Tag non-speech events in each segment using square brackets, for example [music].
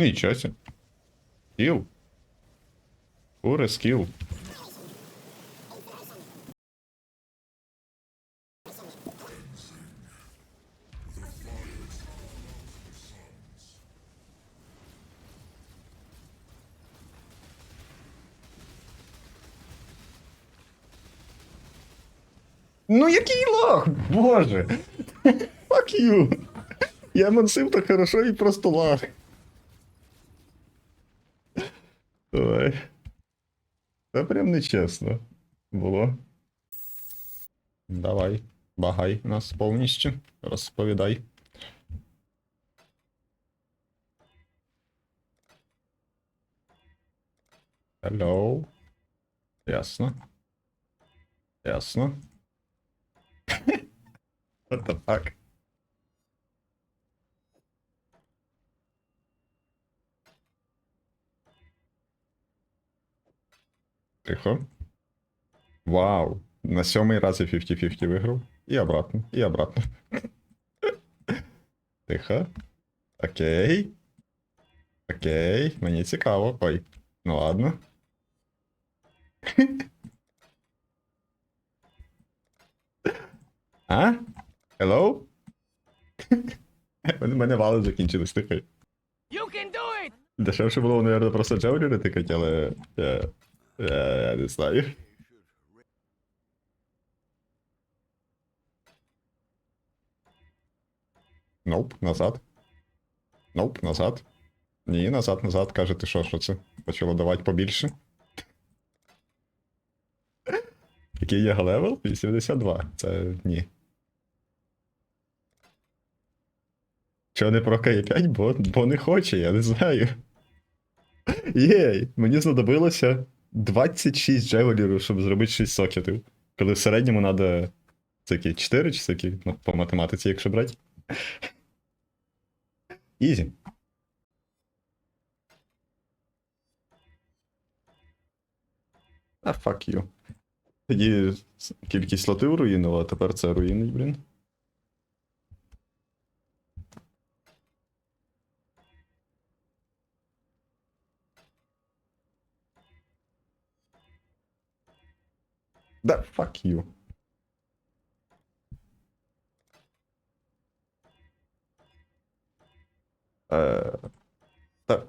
Нічого себе. Скіл. Уре скіл. Ну який лох, боже. Fuck you. Я мансив так хорошо і просто лах. Це прям нечесно було. Давай, багай нас повністю. Розповідай. Hello. Ясно. Ясно. What the fuck? Тихо. Вау. На сьомий раз я 50-50 виграв. І обратно, і обратно. [laughs] Тихо. Окей. Окей. Мені цікаво. Ой. Ну ладно. [laughs] А? Hello? [laughs] У мене вали закінчились, it! Дешевше було, наверное, просто джавеліри тикати, але. Я, я, я не знаю. Ноп, назад. Ноп, назад. Ні, назад, назад. Каже, ти що, що це? Почало давати побільше. Який є левел? 82. Це ні. Чого не прокає 5, бо, бо не хоче, я не знаю. Єй, мені знадобилося 26 джевелірів, щоб зробити 6 сокетів. Коли в середньому треба. Які 4 чи скільки? Ну, по математиці, якщо брати. Ізі. А fuck you. Тоді кількість слотів руїнила, а тепер це руїнить, блін. Да, fuck you. Е, Так.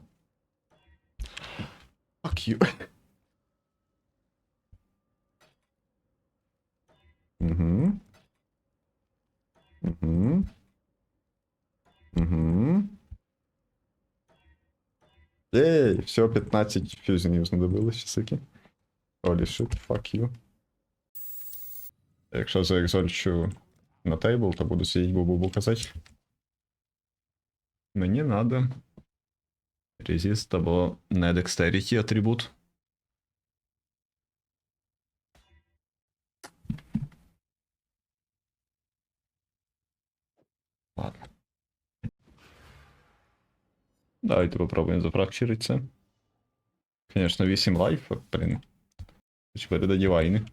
Fuck you. Угу. Угу. Угу. Ей, все, 15 фюзінів знадобилось, сики. Holy shit, fuck you. Якщо заекзольчу на тейбл, то буду сидіти бу-бу-бу казати. Мені надо резист або не dexterity атрибут. Ладно. Давайте попробуємо зафракчерити це. Звісно, 8 лайфа, блін. Хоч передаді вайни.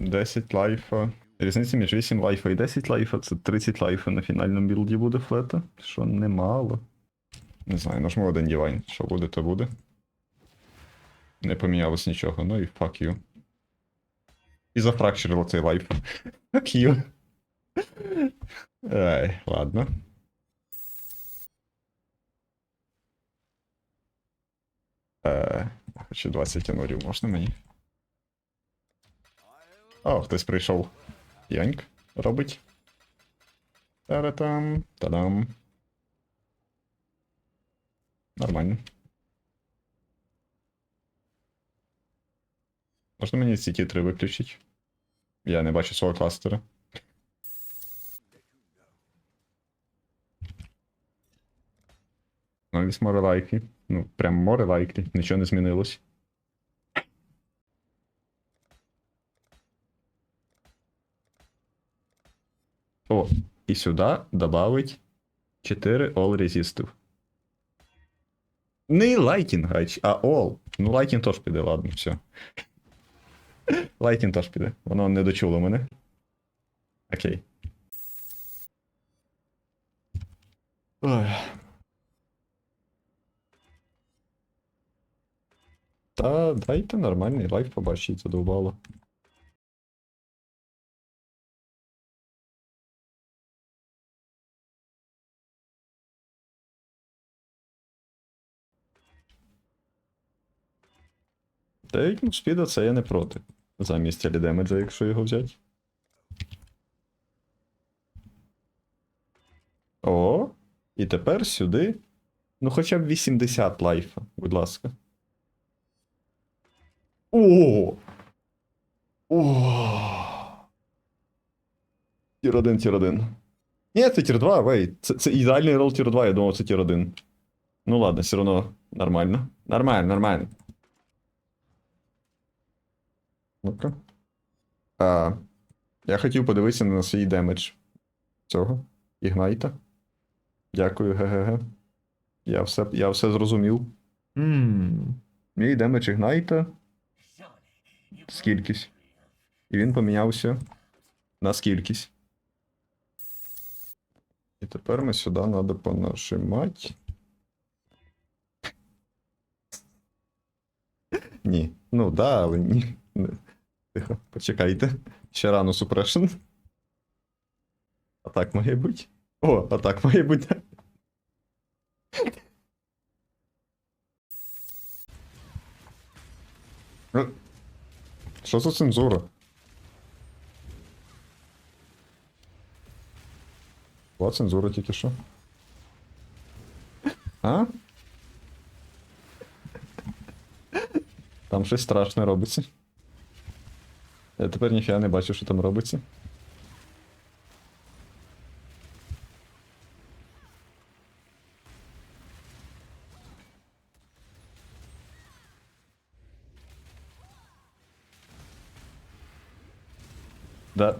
10 лайфа. Різниця між 8 лайфа і 10 лайфа це 30 лайфа на фінальному білді буде флета, що немало. Не знаю, нажму один дівайн. Що буде, то буде. Не помінялось нічого, ну і fuck you. І зафракчерило цей лайф. Fuck you. Ай, ладно. Е, хочу 20 тянурів, можна мені? О, хтось прийшов. Яньк робить. Та-ра-там, та-дам. Нормально. Можна мені ці тітри виключити? Я не бачу свого кластера. Ну, десь море лайки. Ну, прям море лайки, нічого не змінилось. О, и сюда добавить 4 all resistive. Не лайтінг, а all. Ну, лайтінг теж піде, ладно, все. [laughs] Лайтінг теж піде. Воно не дочуло мене. Окей. Ой. Та дайте нормальний лайф побачить, задовбало. Та ну, спіда це я не проти. Замість Елі демеджа, якщо його взяти. О, і тепер сюди. Ну, хоча б 80 лайфа, будь ласка. О! О! Тір 1, тір 1. Ні, це тір 2, вей. Це, це ідеальний рол тір 2, я думав, це тір 1. Ну ладно, все одно нормально. Нормально, нормально. Ну-ка. А, я хотів подивитися на свій демедж цього. Ігнайта. Дякую, ГГГ. Я все, я все зрозумів. Ммм. Мій демедж Ігнайта. Скількись. І він помінявся на скількись. І тепер ми сюди треба понажимати. Ні. Ну да, але ні. Тихо, почекайте. Ще рано супрешн. А так має бути. О, а так має бути. Що за цензура? Була цензура тільки що. А? Там щось страшне робиться. Я тепер ніфіга не бачу, що там робиться. Да.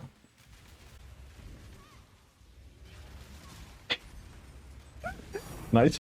Найс.